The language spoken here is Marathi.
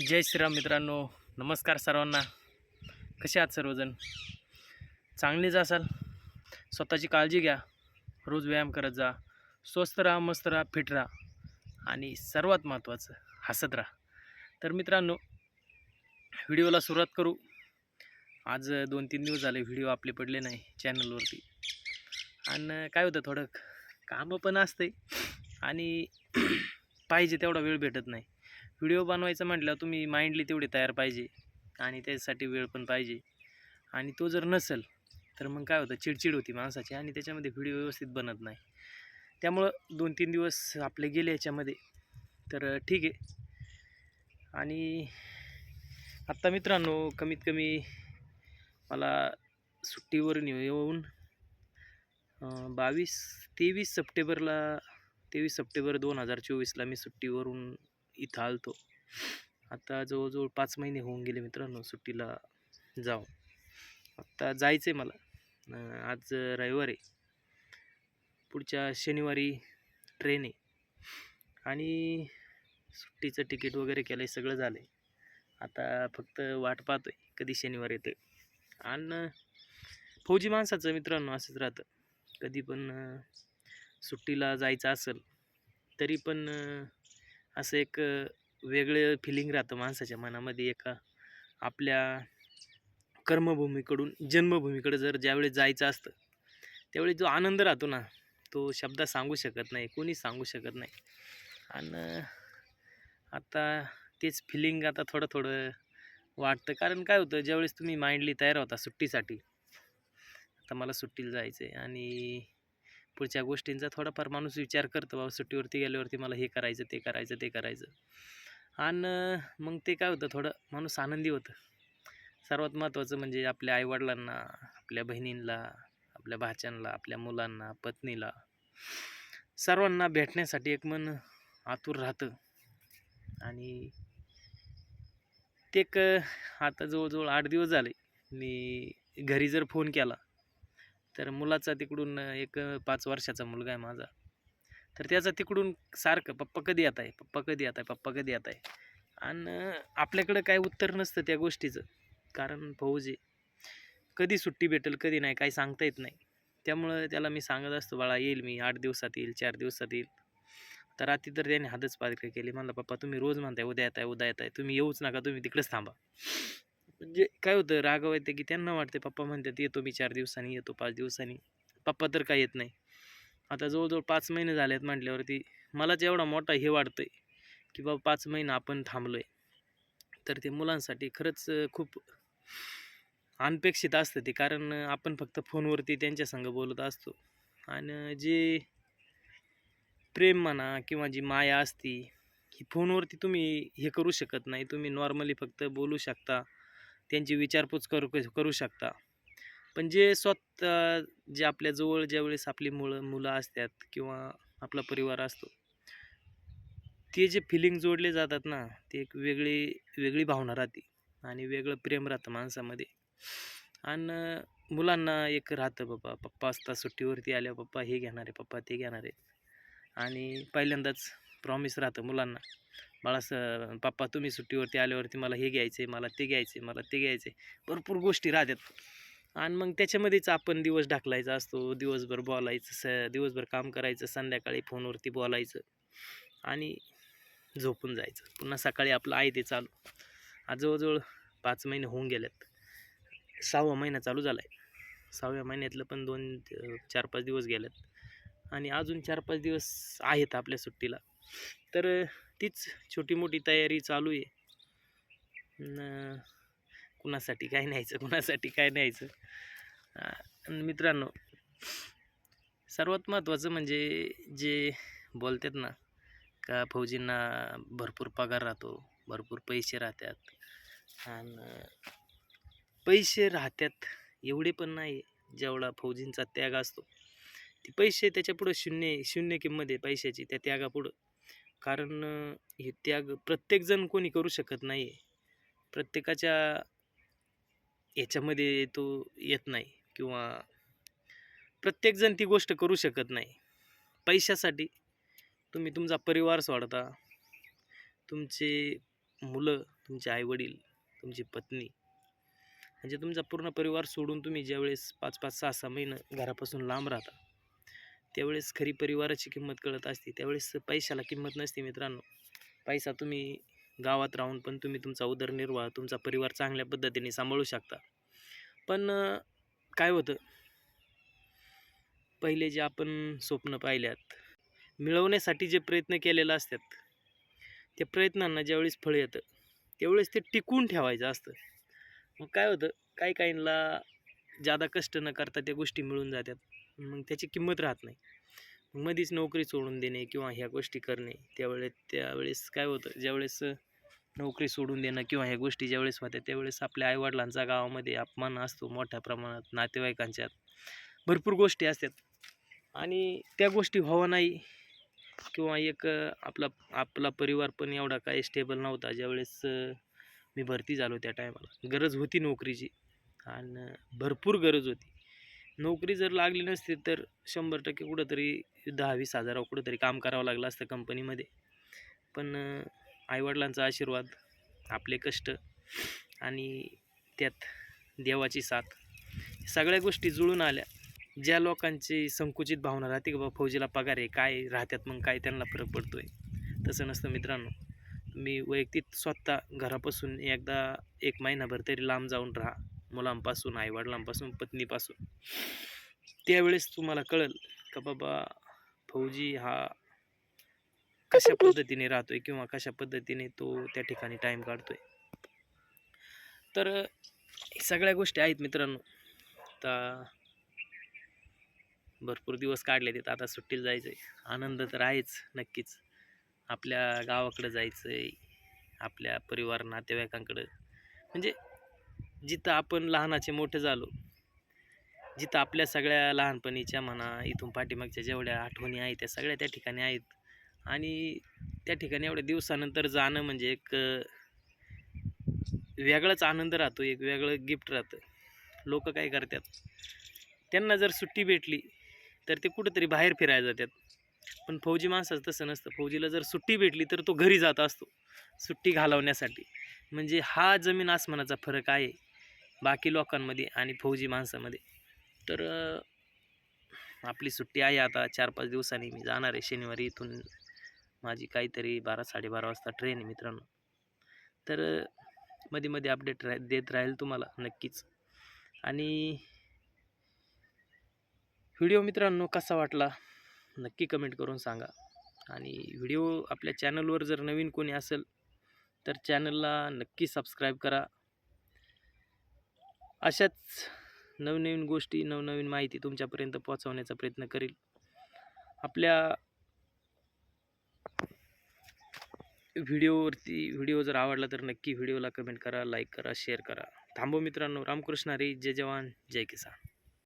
जय श्रीराम मित्रांनो नमस्कार सर्वांना. कसे आहात सर्वजण? चांगलेच असाल? स्वतःची काळजी घ्या. रोज व्यायाम करत जा. स्वस्त राहा मस्त राहा फिट राहा. आणि सर्वात महत्त्वाचं हसत राहा. तर मित्रांनो व्हिडिओला सुरुवात करू. आज दोन तीन दिवस झाले व्हिडिओ आपले पडले नाही चॅनलवरती. आणि काय होतं थोडं कामं पण असते आणि पाहिजे तेवढा वेळ भेटत नाही. व्हिडिओ बनवायचा म्हटलं तुम्ही माइंडली तेवढे तयार पाहिजे. आणि त्याच्यासाठी वेळ पण पाहिजे. आणि तो जर नसेल तर मग काय होतं? चिडचिड होती माणसाची आणि त्याच्यामध्ये व्हिडिओ व्यवस्थित बनत नाही. त्यामुळं दोन तीन दिवस आपले गेले याच्यामध्ये. तर ठीक आहे. आणि आत्ता मित्रांनो कमीत कमी मला सुट्टीवरून येऊ- येऊन बावीस तेवीस सप्टेंबरला तेवीस सप्टेंबर दोन हजार चोवीसला मी सुट्टीवरून इथं आलतो. आता जवळजवळ पाच महिने होऊन गेले मित्रांनो सुट्टीला जाऊ आत्ता जायचं आहे मला आज रविवार आहे. पुढच्या शनिवारी ट्रेन आहे. आणि सुट्टीचं तिकीट वगैरे केलं आहे सगळं झालं आहे आता फक्त वाट पाहतो आहे कधी शनिवार येतं आणि फौजी माणसाचं मित्रांनो असंच राहतं. कधी पण सुट्टीला जायचं असेल तरी पण असं एक वेगळं फिलिंग राहतं माणसाच्या मनामध्ये एका आपल्या कर्मभूमीकडून जन्मभूमीकडे जर ज्यावेळेस जायचं असतं त्यावेळी जो आनंद राहतो ना तो शब्द सांगू शकत नाही कोणी सांगू शकत नाही. आणि आता तेच फिलिंग आता थोडं थोडं वाटतं. कारण काय होतं ज्यावेळेस तुम्ही माइंडली तयार होता सुट्टीसाठी आता मला सुट्टीला जायचं आहे आणि पुढच्या गोष्टींचा थोडाफार माणूस विचार करतो बाबा सुट्टीवरती गेल्यावरती मला हे करायचं ते करायचं ते करायचं. आणि मग ते काय होतं थोडं माणूस आनंदी होतं. सर्वात महत्त्वाचं म्हणजे आपल्या आईवडिलांना आपल्या बहिणींना आपल्या भाच्यांना आपल्या मुलांना पत्नीला सर्वांना भेटण्यासाठी एक मन आतुर राहतं. आणि ते एक आता जवळजवळ आठ दिवस झाले मी घरी जर फोन केला तर मुलाचा तिकडून एक पाच वर्षाचा मुलगा आहे माझा. तर त्याचा तिकडून सारखं पप्पा कधी येत आहे? पप्पा कधी येत आहे? पप्पा कधी येत आहे? आणि आपल्याकडं काय उत्तर नसतं त्या गोष्टीचं. कारण फौज आहे कधी सुट्टी भेटेल कधी नाही काही सांगता येत नाही. त्यामुळं त्याला मी सांगत असतो बाळा येईल मी आठ दिवसात येईल चार दिवसात येईल. तर रात्री तर त्याने हातच पात्र केली. म्हणलं पप्पा तुम्ही रोज म्हणताय उद्या येत आहे उद्या येत आहे. तुम्ही येऊच नका तुम्ही तिकडेच थांबा. म्हणजे काय होतं रागाव येते की त्यांना वाटते पप्पा म्हणतात येतो मी चार दिवसांनी येतो पाच दिवसांनी. पप्पा तर काय येत नाही. आता जवळजवळ पाच महिने झाले आहेत म्हटल्यावरती मलाच एवढा मोठा हे वाटतं आहे की बाबा पाच महिने आपण थांबलो आहे तर ते मुलांसाठी खरंच खूप अनपेक्षित असतं ते कारण आपण फक्त फोनवरती त्यांच्या संग बोलत असतो. आणि जे प्रेम म्हणा किंवा जी माया असती ही फोनवरती तुम्ही हे करू शकत नाही. तुम्ही नॉर्मली फक्त बोलू शकता. त्यांची विचारपूस करू करू शकता. पण जे स्वतः जे आपल्याजवळ ज्यावेळेस आपली मुलं मुलं असतात किंवा आपला परिवार असतो ते जे फिलिंग जोडले जातात ना ते एक वेगळी वेगळी भावना राहते आणि वेगळं प्रेम राहतं माणसामध्ये. आणि मुलांना एक राहतं बाबा पप्पा असता सुट्टीवरती आल्या पप्पा हे घेणार आहे पप्पा ते घेणार. आहे आणि पहिल्यांदाच प्रॉमिस राहतं मुलांना. बाळास पप्पा तुम्ही सुट्टीवरती आल्यावरती मला हे घ्यायचं आहे मला ते घ्यायचं आहे मला ते घ्यायचं आहे भरपूर गोष्टी राहतात. आणि मग त्याच्यामध्येच आपण दिवस ढाकलायचा असतो दिवसभर बोलायचं स दिवसभर काम करायचं संध्याकाळी फोनवरती बोलायचं आणि झोपून जायचं. पुन्हा सकाळी आपलं आहे ते चालू. आज जवळजवळ पाच महिने होऊन गेलेत. सहावा महिना चालू झाला आहे सहाव्या महिन्यातलं पण दोन चार पाच दिवस गेलेत. आणि अजून चार पाच दिवस आहेत आपल्या सुट्टीला. तर तीच छोटी मोठी तयारी चालू आहे. न कुणासाठी काय न्यायचं कुणासाठी काय न्यायचं? आणि मित्रांनो सर्वात महत्त्वाचं म्हणजे जे बोलतात ना का फौजींना भरपूर पगार राहतो भरपूर पैसे राहतात. आणि पैसे राहतात एवढे पण नाही जेवढा फौजींचा त्याग असतो. ते पैसे त्याच्यापुढं शून्य शून्य किंमत आहे पैशाची त्या त्यागापुढं कारण हे त्याग प्रत्येकजण कोणी करू शकत नाही प्रत्येकाच्या याच्यामध्ये तो येत नाही किंवा प्रत्येकजण ती गोष्ट करू शकत नाही. पैशासाठी तुम्ही तुमचा परिवार सोडता तुमचे मुलं तुमचे आईवडील तुमची पत्नी म्हणजे तुमचा पूर्ण परिवार सोडून तुम्ही ज्यावेळेस पाच पाच सहा सहा महिनं घरापासून लांब राहता त्यावेळेस खरी परिवाराची किंमत कळत असते. त्यावेळेस पैशाला किंमत नसते मित्रांनो. पैसा तुम्ही गावात राहून पण तुम्ही तुमचा उदरनिर्वाह तुमचा परिवार चांगल्या पद्धतीने सांभाळू शकता. पण काय होतं? पहिले जे आपण स्वप्न पाहिल्यात मिळवण्यासाठी जे प्रयत्न केलेलं असतात त्या प्रयत्नांना ज्यावेळेस फळ येतं त्यावेळेस ते टिकून ठेवायचं असतं. मग काय होतं? काही काहींना जादा कष्ट न करता त्या गोष्टी मिळून जातात. मग त्याची किंमत राहत नाही. मग मधीच नोकरी सोडून देणे किंवा ह्या गोष्टी करणे त्यावेळेस त्यावेळेस काय होतं ज्यावेळेस नोकरी सोडून देणं किंवा ह्या गोष्टी ज्यावेळेस होत्या त्यावेळेस आपल्या आईवडिलांचा गावामध्ये अपमान असतो मोठ्या प्रमाणात नातेवाईकांच्यात. भरपूर गोष्टी असतात. आणि त्या गोष्टी व्हावं नाही किंवा एक आपला आपला परिवार पण एवढा काही स्टेबल नव्हता ज्यावेळेस मी भरती झालो त्या टायमाला गरज होती नोकरीची. आणि भरपूर गरज होती. नोकरी जर लागली नसती तर शंभर टक्के कुठंतरी दहा वीस हजारावर कुठंतरी काम करावं लागलं असतं कंपनीमध्ये पण आईवडिलांचा आशीर्वाद आपले कष्ट आणि त्यात देवाची साथ सगळ्या गोष्टी जुळून आल्या. ज्या लोकांची संकुचित भावना राहते की बाबा फौजीला पगार आहे काय राहत्यात मग काय त्यांना फरक पडतो आहे तसं नसतं मित्रांनो. मी वैयक्तिक स्वतः घरापासून एकदा एक महिनाभर तरी लांब जाऊन राहा. मुलांपासून आईवडिलांपासून पत्नीपासून. त्यावेळेस तुम्हाला कळल का बाबा फौजी हा कशा पद्धतीने राहतोय किंवा कशा पद्धतीने तो त्या ठिकाणी टाईम काढतोय? तर सगळ्या गोष्टी आहेत मित्रांनो. आता भरपूर दिवस काढले तिथं आता सुट्टीला जायचं आहे आनंद तर आहेच नक्कीच. आपल्या गावाकडं जायचं आहे आपल्या परिवार नातेवाईकांकडं. म्हणजे जिथं आपण लहानाचे मोठे झालो जिथं आपल्या सगळ्या लहानपणीच्या म्हणा इथून पाठीमागच्या जेवढ्या आठवणी आहेत त्या सगळ्या त्या ठिकाणी आहेत. आणि त्या ठिकाणी एवढ्या दिवसानंतर जाणं म्हणजे एक वेगळाच आनंद राहतो एक वेगळं गिफ्ट राहतं. लोक काय करतात त्यांना जर सुट्टी भेटली तर ते कुठंतरी बाहेर फिरायला जातात. पण फौजी माणसाचं तसं नसतं. फौजीला जर सुट्टी भेटली तर तो घरी जात असतो सुट्टी घालवण्यासाठी. म्हणजे हा जमीन आसमानाचा फरक आहे. बाकी लोकांमध्ये आणि फौजी माणसामध्ये. तर आपली सुट्टी आहे आता चार पाच दिवसांनी मी जाणार आहे शनिवारी इथून. माझी काहीतरी बारा साडेबारा वाजता ट्रेन आहे मित्रांनो. तर मध्ये मध्ये अपडेट रा देत राहील तुम्हाला नक्कीच. आणि व्हिडिओ मित्रांनो कसा वाटला नक्की कमेंट करून सांगा. आणि व्हिडिओ आपल्या चॅनलवर जर नवीन कोणी असेल तर चॅनलला नक्की सबस्क्राईब करा. अशाच नवनवीन गोष्टी नवनवीन माहिती तुमच्यापर्यंत पोहोचवण्याचा प्रयत्न करेल. आपल्या व्हिडिओवरती व्हिडिओ जर आवडला तर नक्की व्हिडिओला कमेंट करा लाईक करा शेअर करा. थांबो मित्रांनो. रामकृष्ण हरी. जय जवान. जय किसान.